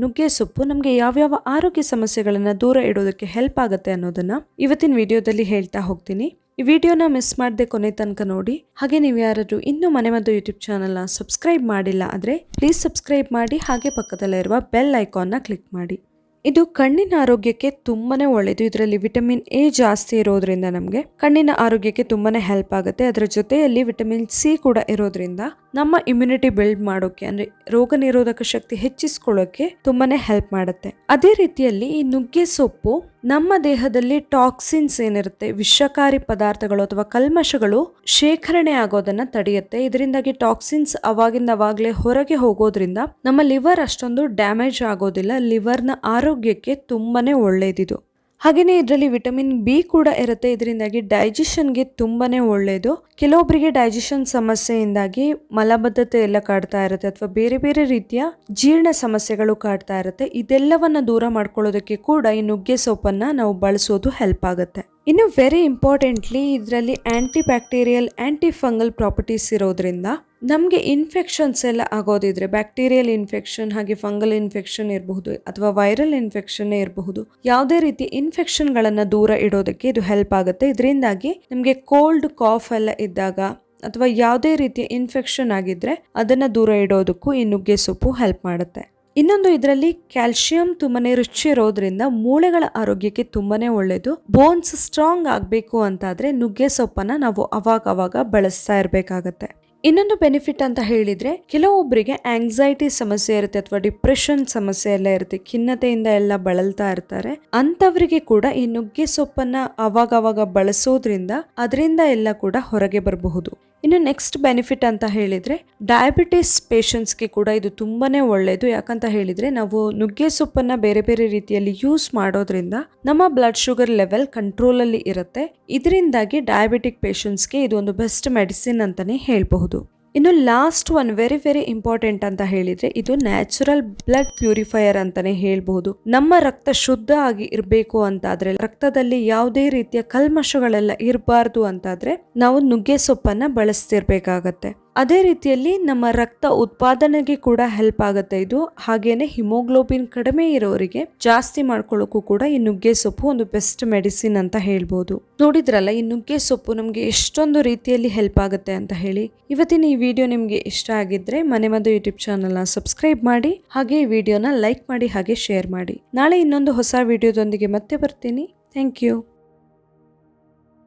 ನುಗ್ಗೆ ಸೊಪ್ಪು ನಮಗೆ ಯಾವ್ಯಾವ ಆರೋಗ್ಯ ಸಮಸ್ಯೆಗಳನ್ನು ದೂರ ಇಡೋದಕ್ಕೆ ಹೆಲ್ಪ್ ಆಗುತ್ತೆ ಅನ್ನೋದನ್ನ ಇವತ್ತಿನ ವಿಡಿಯೋದಲ್ಲಿ ಹೇಳ್ತಾ ಹೋಗ್ತೀನಿ. ಈ ವಿಡಿಯೋನ ಮಿಸ್ ಮಾಡದೆ ಕೊನೆ ತನಕ ನೋಡಿ. ಹಾಗೆ ನೀವು ಯಾರಾದರೂ ಇನ್ನೂ ಮನೆಮದ್ದು ಯೂಟ್ಯೂಬ್ ಚಾನಲ್ನ ಸಬ್ಸ್ಕ್ರೈಬ್ ಮಾಡಿಲ್ಲ ಆದರೆ ಪ್ಲೀಸ್ ಸಬ್ಸ್ಕ್ರೈಬ್ ಮಾಡಿ ಹಾಗೆ ಪಕ್ಕದಲ್ಲಿರುವ ಬೆಲ್ ಐಕಾನ್ನ ಕ್ಲಿಕ್ ಮಾಡಿ. ಇದು ಕಣ್ಣಿನ ಆರೋಗ್ಯಕ್ಕೆ ತುಂಬಾನೇ ಒಳ್ಳೆಯದು ಇದರಲ್ಲಿ ವಿಟಮಿನ್ ಎ ಜಾಸ್ತಿ ಇರೋದ್ರಿಂದ ನಮಗೆ ಕಣ್ಣಿನ ಆರೋಗ್ಯಕ್ಕೆ ತುಂಬಾನೇ ಹೆಲ್ಪ್ ಆಗುತ್ತೆ. ಅದರ ಜೊತೆಯಲ್ಲಿ ವಿಟಮಿನ್ ಸಿ ಕೂಡ ಇರೋದ್ರಿಂದ ನಮ್ಮ ಇಮ್ಯುನಿಟಿ ಬಿಲ್ಡ್ ಮಾಡೋಕೆ ಅಂದ್ರೆ ರೋಗ ನಿರೋಧಕ ಶಕ್ತಿ ಹೆಚ್ಚಿಸ್ಕೊಳ್ಳೋಕೆ ತುಂಬಾನೇ ಹೆಲ್ಪ್ ಮಾಡುತ್ತೆ. ಅದೇ ರೀತಿಯಲ್ಲಿ ಈ ನುಗ್ಗೆ ಸೊಪ್ಪು ನಮ್ಮ ದೇಹದಲ್ಲಿ ಟಾಕ್ಸಿನ್ಸ್ ಏನಿರುತ್ತೆ, ವಿಷಕಾರಿ ಪದಾರ್ಥಗಳು ಅಥವಾ ಕಲ್ಮಶಗಳು ಶೇಖರಣೆ ಆಗೋದನ್ನ ತಡೆಯುತ್ತೆ. ಇದರಿಂದಾಗಿ ಟಾಕ್ಸಿನ್ಸ್ ಅವಾಗಿಂದ ಅವಾಗ್ಲೇ ಹೊರಗೆ ಹೋಗೋದ್ರಿಂದ ನಮ್ಮ ಲಿವರ್ ಅಷ್ಟೊಂದು ಡ್ಯಾಮೇಜ್ ಆಗೋದಿಲ್ಲ. ಲಿವರ್ನ ಆರೋಗ್ಯಕ್ಕೆ ತುಂಬಾನೇ ಒಳ್ಳೇದಿದು. ಹಾಗೆಯೇ ಇದರಲ್ಲಿ ವಿಟಮಿನ್ ಬಿ ಕೂಡ ಇರುತ್ತೆ. ಇದರಿಂದಾಗಿ ಡೈಜೆಷನ್ಗೆ ತುಂಬಾ ಒಳ್ಳೆಯದು ಕೆಲವೊಬ್ಬರಿಗೆ ಡೈಜೆಷನ್ ಸಮಸ್ಯೆಯಿಂದಾಗಿ ಮಲಬದ್ಧತೆ ಎಲ್ಲ ಕಾಡ್ತಾ ಇರುತ್ತೆ ಅಥವಾ ಬೇರೆ ಬೇರೆ ರೀತಿಯ ಜೀರ್ಣ ಸಮಸ್ಯೆಗಳು ಕಾಡ್ತಾ ಇರುತ್ತೆ. ಇದೆಲ್ಲವನ್ನ ದೂರ ಮಾಡ್ಕೊಳ್ಳೋದಕ್ಕೆ ಕೂಡ ಈ ನುಗ್ಗೆ ಸೊಪ್ಪನ್ನು ನಾವು ಬಳಸೋದು ಹೆಲ್ಪ್ ಆಗುತ್ತೆ. ಇನ್ನು ವೆರಿ ಇಂಪಾರ್ಟೆಂಟ್ಲಿ ಇದರಲ್ಲಿ anti bacterial anti fungal properties ಇರೋದ್ರಿಂದ ನಮಗೆ ಇನ್ಫೆಕ್ಷನ್ಸ್ ಎಲ್ಲ ಆಗೋದಿದ್ರೆ ಬ್ಯಾಕ್ಟೀರಿಯಲ್ ಇನ್ಫೆಕ್ಷನ್ ಹಾಗೆ ಫಂಗಲ್ ಇನ್ಫೆಕ್ಷನ್ ಇರಬಹುದು ಅಥವಾ ವೈರಲ್ ಇನ್ಫೆಕ್ಷನ್ ಇರಬಹುದು. ಯಾವುದೇ ರೀತಿ ಇನ್ಫೆಕ್ಷನ್ಗಳನ್ನು ದೂರ ಇಡೋದಕ್ಕೆ ಇದು ಹೆಲ್ಪ್ ಆಗುತ್ತೆ. ಇದರಿಂದಾಗಿ ನಮಗೆ ಕೋಲ್ಡ್ ಕಾಫ್ ಎಲ್ಲ ಇದ್ದಾಗ ಅಥವಾ ಯಾವುದೇ ರೀತಿಯ ಇನ್ಫೆಕ್ಷನ್ ಆಗಿದ್ರೆ ಅದನ್ನ ದೂರ ಇಡೋದಕ್ಕೂ ಈ ನುಗ್ಗೆ ಸೊಪ್ಪು ಹೆಲ್ಪ್ ಮಾಡುತ್ತೆ. ಇನ್ನೊಂದು ಇದರಲ್ಲಿ ಕ್ಯಾಲ್ಸಿಯಂ ತುಂಬಾನೇ ರುಚಿ ಇರೋದ್ರಿಂದ ಮೂಳೆಗಳ ಆರೋಗ್ಯಕ್ಕೆ ತುಂಬಾನೇ ಒಳ್ಳೆಯದು ಬೋನ್ಸ್ ಸ್ಟ್ರಾಂಗ್ ಆಗಬೇಕು ಅಂತಾದರೆ ನುಗ್ಗೆ ಸೊಪ್ಪನ್ನು ನಾವು ಅವಾಗವಾಗ ಅವಾಗ ಬಳಸ್ತಾ ಇರಬೇಕಾಗತ್ತೆ. ಇನ್ನೊಂದು ಬೆನಿಫಿಟ್ ಅಂತ ಹೇಳಿದ್ರೆ ಕೆಲವೊಬ್ಬರಿಗೆ ಆಂಗ್ಸೈಟಿ ಸಮಸ್ಯೆ ಇರುತ್ತೆ ಅಥವಾ ಡಿಪ್ರೆಷನ್ ಸಮಸ್ಯೆ ಎಲ್ಲ ಇರುತ್ತೆ, ಖಿನ್ನತೆಯಿಂದ ಎಲ್ಲ ಬಳಲ್ತಾ ಇರ್ತಾರೆ. ಅಂತವರಿಗೆ ಕೂಡ ಈ ನುಗ್ಗೆ ಸೊಪ್ಪನ್ನ ಅವಾಗವಾಗ ಅವಾಗ ಬಳಸೋದ್ರಿಂದ, ಅದರಿಂದ ಎಲ್ಲ ಕೂಡ ಹೊರಗೆ ಬರಬಹುದು. ಇನ್ನು ನೆಕ್ಸ್ಟ್ ಬೆನಿಫಿಟ್ ಅಂತ ಹೇಳಿದರೆ ಡಯಾಬಿಟಿಸ್ ಪೇಷಂಟ್ಸ್ಗೆ ಕೂಡ ಇದು ತುಂಬಾ ಒಳ್ಳೆಯದು ಯಾಕಂತ ಹೇಳಿದರೆ ನಾವು ನುಗ್ಗೆ ಸೊಪ್ಪನ್ನು ಬೇರೆ ಬೇರೆ ರೀತಿಯಲ್ಲಿ ಯೂಸ್ ಮಾಡೋದ್ರಿಂದ ನಮ್ಮ ಬ್ಲಡ್ ಶುಗರ್ ಲೆವೆಲ್ ಕಂಟ್ರೋಲಲ್ಲಿ ಇರುತ್ತೆ. ಇದರಿಂದಾಗಿ ಡಯಾಬಿಟಿಕ್ ಪೇಷಂಟ್ಸ್ಗೆ ಇದು ಒಂದು ಬೆಸ್ಟ್ ಮೆಡಿಸಿನ್ ಅಂತಲೇ ಹೇಳ್ಬಹುದು. ಇನ್ನು last one very very important ಅಂತ ಹೇಳಿದ್ರೆ ಇದು ನ್ಯಾಚುರಲ್ ಬ್ಲಡ್ ಪ್ಯೂರಿಫೈಯರ್ ಅಂತಾನೆ ಹೇಳ್ಬಹುದು. ನಮ್ಮ ರಕ್ತ ಶುದ್ಧ ಆಗಿ ಇರಬೇಕು ಅಂತಾದ್ರೆ, ರಕ್ತದಲ್ಲಿ ಯಾವುದೇ ರೀತಿಯ ಕಲ್ಮಶಗಳೆಲ್ಲ ಇರಬಾರ್ದು ಅಂತಾದ್ರೆ ನಾವು ನುಗ್ಗೆ ಸೊಪ್ಪನ್ನ ಬಳಸ್ತಿರ್ಬೇಕಾಗತ್ತೆ. ಅದೇ ರೀತಿಯಲ್ಲಿ ನಮ್ಮ ರಕ್ತ ಉತ್ಪಾದನೆಗೆ ಕೂಡ ಹೆಲ್ಪ್ ಆಗುತ್ತೆ ಇದು. ಹಾಗೇನೆ ಹಿಮೋಗ್ಲೋಬಿನ್ ಕಡಿಮೆ ಇರೋರಿಗೆ ಜಾಸ್ತಿ ಮಾಡ್ಕೊಳ್ಳೋಕ್ಕೂ ಕೂಡ ಈ ನುಗ್ಗೆ ಸೊಪ್ಪು ಒಂದು ಬೆಸ್ಟ್ ಮೆಡಿಸಿನ್ ಅಂತ ಹೇಳ್ಬೋದು. ನೋಡಿದ್ರಲ್ಲ, ಈ ನುಗ್ಗೆ ಸೊಪ್ಪು ನಮಗೆ ಎಷ್ಟೊಂದು ರೀತಿಯಲ್ಲಿ ಹೆಲ್ಪ್ ಆಗುತ್ತೆ ಅಂತ ಹೇಳಿ. ಇವತ್ತಿನ ಈ ವಿಡಿಯೋ ನಿಮಗೆ ಇಷ್ಟ ಆಗಿದ್ರೆ ಮನೆ ಮದ್ದು ಯೂಟ್ಯೂಬ್ ಚಾನಲ್ನ ಸಬ್ಸ್ಕ್ರೈಬ್ ಮಾಡಿ, ಹಾಗೆ ಈ ವಿಡಿಯೋನ ಲೈಕ್ ಮಾಡಿ, ಹಾಗೆ ಶೇರ್ ಮಾಡಿ. ನಾಳೆ ಇನ್ನೊಂದು ಹೊಸ ವಿಡಿಯೋದೊಂದಿಗೆ ಮತ್ತೆ ಬರ್ತೀನಿ. Thank you